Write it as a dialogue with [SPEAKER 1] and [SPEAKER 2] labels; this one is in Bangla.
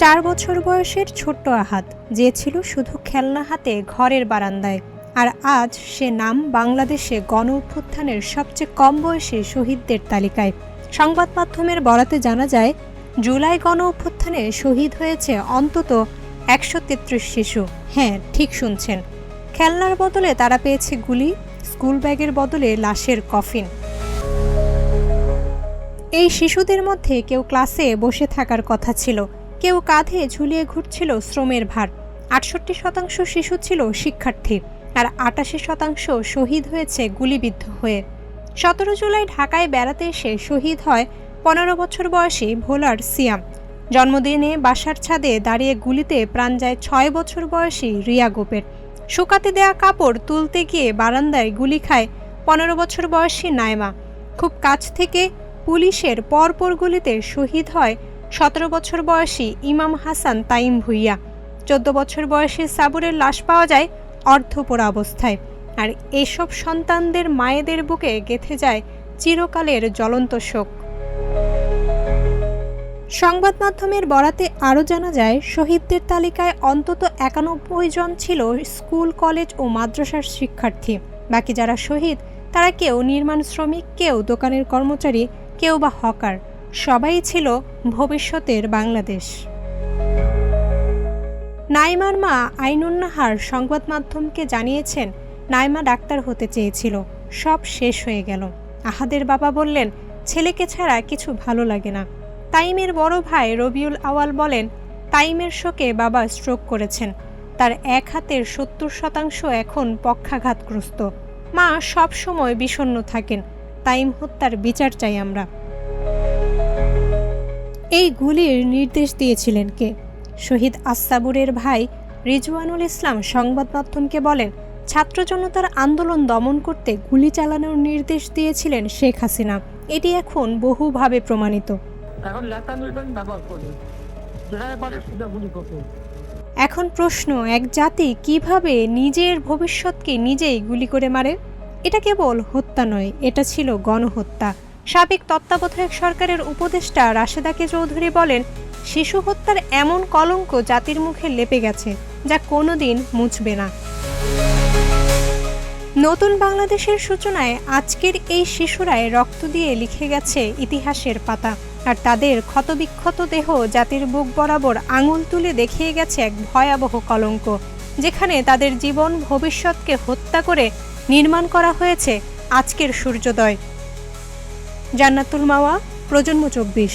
[SPEAKER 1] চার বছর বয়সের ছোট্ট আহাত, যে ছিল শুধু খেলনা হাতে ঘরের বারান্দায়, আর আজ সে নাম বাংলাদেশে গণ অভ্যুত্থানের সবচেয়ে কম বয়সী শহীদদের তালিকায়। সংবাদ মাধ্যমের বরাতে জানা যায়, জুলাই গণ অভ্যুত্থানে শহীদ হয়েছে অন্তত একশো তেত্রিশ শিশু। হ্যাঁ ঠিক শুনছেন। খেলনার বদলে তারা পেয়েছে গুলি, স্কুল ব্যাগের বদলে লাশের কফিন। এই শিশুদের মধ্যে কেউ ক্লাসে বসে থাকার কথা ছিল। কেউ কাঁধে ঝুলিয়ে ঘুরছিল শ্রমের ভার। আটষট্টি শতাংশ শিশু ছিল শিক্ষার্থী আর আটাশি শতাংশ শহীদ হয়েছে গুলিবিদ্ধ হয়ে। সতেরো জুলাই ঢাকায় বেড়াতে এসে শহীদ হয় পনেরো বছর বয়সী ভোলার সিয়াম। জন্মদিনে বাসার ছাদে দাঁড়িয়ে গুলিতে প্রাণ যায় ছয় বছর বয়সী রিয়া গোপের। শুকাতে দেয়া কাপড় তুলতে গিয়ে বারান্দায় গুলি খায় পনেরো বছর বয়সী নায়মা খুব কাছ থেকে পুলিশের পরপর গুলিতে শহীদ হয় সতেরো বছর বয়সী ইমাম হাসান তাইম ভুইয়া। চোদ্দ বছর বয়সী সাবুরের লাশ পাওয়া যায় অর্ধপোড়া অবস্থায়। আর এসব সন্তানদের মায়েদের বুকে গেথে যায় চিরকালের জ্বলন্ত শোক। সংবাদ মাধ্যমের বরাতে আরও জানা যায়, শহীদদের তালিকায় অন্তত একানব্বই জন ছিল স্কুল, কলেজ ও মাদ্রাসার শিক্ষার্থী। বাকি যারা শহীদ, তারা কেউ নির্মাণ শ্রমিক, কেউ দোকানের কর্মচারী, কেউ বা হকার। সবাই ছিল ভবিষ্যতের বাংলাদেশ। নাইমার মা আইনুন্নাহার সংবাদ মাধ্যমকে জানিয়েছেন, নাইমা ডাক্তার হতে চেয়েছিল, সব শেষ হয়ে গেল। আহাদের বাবা বললেন, ছেলেকে ছাড়া কিছু ভালো লাগে না। তাইমের বড় ভাই রবিউল আওয়াল বলেন, তাইমের শোকে বাবা স্ট্রোক করেছেন। তার এক হাতের সত্তর শতাংশ এখন পক্ষাঘাতগ্রস্ত। মা সব সময় বিষণ্ণ থাকেন। তাইম হত্যার বিচার চাই আমরা। এই গুলির নির্দেশ দিয়েছিলেন কে? শহীদ আস্তাবুরের ভাই রিজওয়ানুল ইসলাম সংবাদ মাধ্যমকে বলেন ছাত্র জনতার আন্দোলন দমন করতে গুলি চালানোর নির্দেশ দিয়েছিলেন শেখ হাসিনা। এটি এখন বহুভাবে প্রমাণিত।
[SPEAKER 2] এখন
[SPEAKER 1] প্রশ্ন এক জাতি কীভাবে নিজের ভবিষ্যৎকে নিজেই গুলি করে মারে? এটা কেবল হত্যা নয় এটা ছিল গণহত্যা। সাবেক তত্ত্বাবধায়ক সরকারের উপদেষ্টা রাশেদাকে চৌধুরী বলেন, শিশু হত্যার এমন কলঙ্ক জাতির মুখে লেপে গেছে যা কোনোদিন মুছবে না। নতুন বাংলাদেশের সূচনায় আজকের এই শিশুরাই রক্ত দিয়ে লিখে গেছে ইতিহাসের পাতা। আর তাদের ক্ষতবিক্ষত দেহ জাতির বুক বরাবর আঙুল তুলে দেখিয়ে গেছে এক ভয়াবহ কলঙ্ক, যেখানে তাদের জীবন ভবিষ্যৎকে হত্যা করে নির্মাণ করা হয়েছে আজকের সূর্যোদয়। জান্নাতুল মাওয়া প্রজন্ম চব্বিশ।